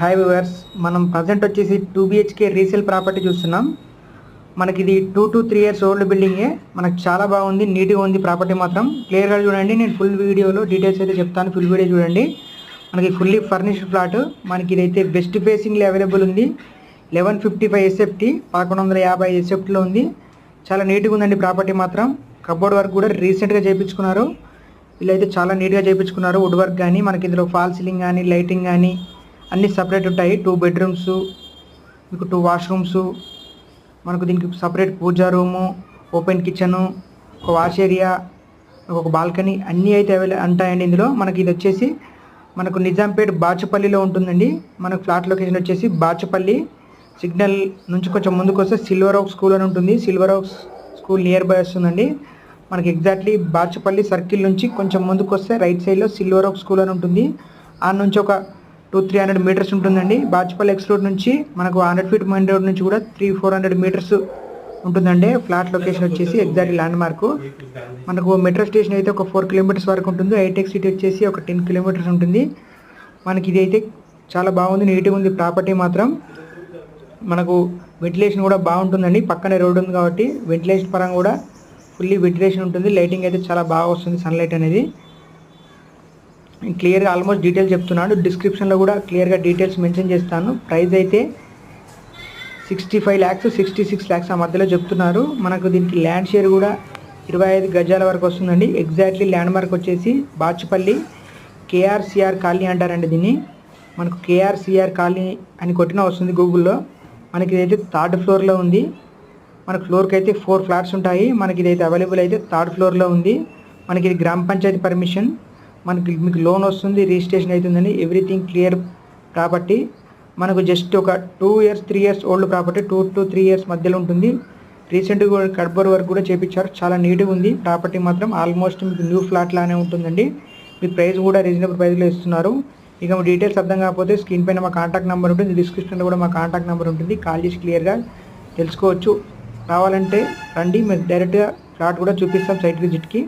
Hi viewers మనం present వచ్చేసి two BHK resale property చూస్తున్నాం. మనకి ఇది two to three years old బిల్డింగే మనకు చాలా బాగుంది నీట్గా ఉంది ప్రాపర్టీ మాత్రం. క్లియర్గా చూడండి నేను ఫుల్ వీడియోలో డీటెయిల్స్ అయితే చెప్తాను. ఫుల్ వీడియో చూడండి. మనకి ఫుల్లీ ఫర్నిష్డ్ ఫ్లాట్ మనకి ఇదైతే బెస్ట్ ఫేసింగ్లో అవైలబుల్ ఉంది. లెవెన్ ఫిఫ్టీ ఫైవ్ ఎస్ఎఫ్టీ పదకొండు వందల యాభై ఎస్ఎఫ్టీలో ఉంది. చాలా నీట్గా ఉందండి ప్రాపర్టీ మాత్రం. కబోర్డ్ వర్క్ కూడా రీసెంట్గా చేయించుకున్నారు. వీళ్ళైతే చాలా నీట్గా చేయించుకున్నారు. వుడ్ వర్క్ కానీ మనకి ఇందులో ఫాల్ సీలింగ్ కానీ లైటింగ్ కానీ అన్నీ సపరేట్ ఉంటాయి. టూ బెడ్రూమ్స్ మీకు టూ వాష్రూమ్స్ మనకు దీనికి separate puja room open kitchen ఒక వాష్ ఏరియా ఒక బాల్కనీ అన్నీ అయితే అవైలబుల్ ఉంటాయండి ఇందులో. మనకి ఇది వచ్చేసి మనకు నిజాంపేట్ బాచుపల్లిలో ఉంటుందండి. మనకు ఫ్లాట్ లొకేషన్ వచ్చేసి బాచుపల్లి సిగ్నల్ నుంచి కొంచెం ముందుకు వస్తే సిల్వర్ ఓక్ స్కూల్ అని ఉంటుంది. Silver oak school near by వస్తుందండి. మనకి ఎగ్జాక్ట్లీ బాచుపల్లి సర్కిల్ నుంచి కొంచెం ముందుకు వస్తే రైట్ సైడ్లో సిల్వర్ ఓక్ స్కూల్ అని ఉంటుంది. ఆ నుంచి ఒక టూ త్రీ హండ్రెడ్ మీటర్స్ ఉంటుందండి. బాచుపల్లి ఎక్స్ రోడ్ నుంచి మనకు హండ్రెడ్ ఫీట్ మెయిన్ రోడ్ నుంచి కూడా త్రీ ఫోర్ హండ్రెడ్ మీటర్స్ ఉంటుందండి. ఫ్లాట్ లొకేషన్ వచ్చేసి ఎగ్జాక్ట్ ల్యాండ్ మార్క్ మనకు మెట్రో స్టేషన్ అయితే ఒక ఫోర్ కిలోమీటర్స్ వరకు ఉంటుంది. హైటెక్ సిటీ వచ్చేసి ఒక టెన్ కిలోమీటర్స్ ఉంటుంది. మనకి ఇది అయితే చాలా బాగుంది. నీట్గా ఉంది ప్రాపర్టీ మాత్రం. మనకు వెంటిలేషన్ కూడా బాగుంటుందండి. పక్కనే రోడ్ ఉంది కాబట్టి వెంటిలేషన్ పరంగా కూడా ఫుల్లీ వెంటిలేషన్ ఉంటుంది. లైటింగ్ అయితే చాలా బాగా వస్తుంది సన్లైట్ అనేది. క్లియర్గా ఆల్మోస్ట్ డీటెయిల్స్ చెప్తున్నాను డిస్క్రిప్షన్లో కూడా క్లియర్గా డీటెయిల్స్ మెన్షన్ చేస్తాను. ప్రైస్ అయితే sixty five lakhs sixty six lakhs ఆ మధ్యలో చెప్తున్నారు. మనకు దీనికి ల్యాండ్ షేర్ కూడా ఇరవై ఐదు గజాల వరకు వస్తుందండి. ఎగ్జాక్ట్లీ ల్యాండ్ మార్క్ వచ్చేసి బాచుపల్లి కేఆర్సిఆర్ కాలనీ అంటారండి దీన్ని. మనకు కేఆర్సిఆర్ కాలనీ అని కొట్టినా వస్తుంది గూగుల్లో. మనకి ఇదైతే థర్డ్ ఫ్లోర్లో ఉంది. మనకు ఫ్లోర్కి అయితే ఫోర్ ఫ్లాట్స్ ఉంటాయి. మనకి ఇదైతే అవైలబుల్ అయితే థర్డ్ ఫ్లోర్లో ఉంది. మనకి ఇది గ్రామ పంచాయతీ పర్మిషన్. మనకి మీకు లోన్ వస్తుంది రిజిస్ట్రేషన్ అవుతుందని ఎవ్రీథింగ్ క్లియర్ ప్రాపర్టీ మనకు జస్ట్ ఒక two years three years old property two to three years మధ్యలో ఉంటుంది. రీసెంట్గా కూడా కడ్బర్ వర్క్ కూడా చేపించారు చాలా నీట్గా ఉంది. ప్రాపర్టీ మాత్రం ఆల్మోస్ట్ మీకు న్యూ ఫ్లాట్ లానే ఉంటుందండి. మీ ప్రైస్ కూడా రీజనబుల్ ప్రైస్లో ఇస్తున్నారు. ఇక మీ డీటెయిల్స్ అర్థం కాకపోతే స్క్రీన్ పైన మా కాంటాక్ట్ నెంబర్ ఉంటుంది డిస్క్రిప్షన్లో కూడా మా కాంటాక్ట్ నెంబర్ ఉంటుంది. కాల్ చేసి క్లియర్గా తెలుసుకోవచ్చు. కావాలంటే రండి మీరు డైరెక్ట్గా ఫ్లాట్ కూడా చూపిస్తాం సైట్ విజిట్కి.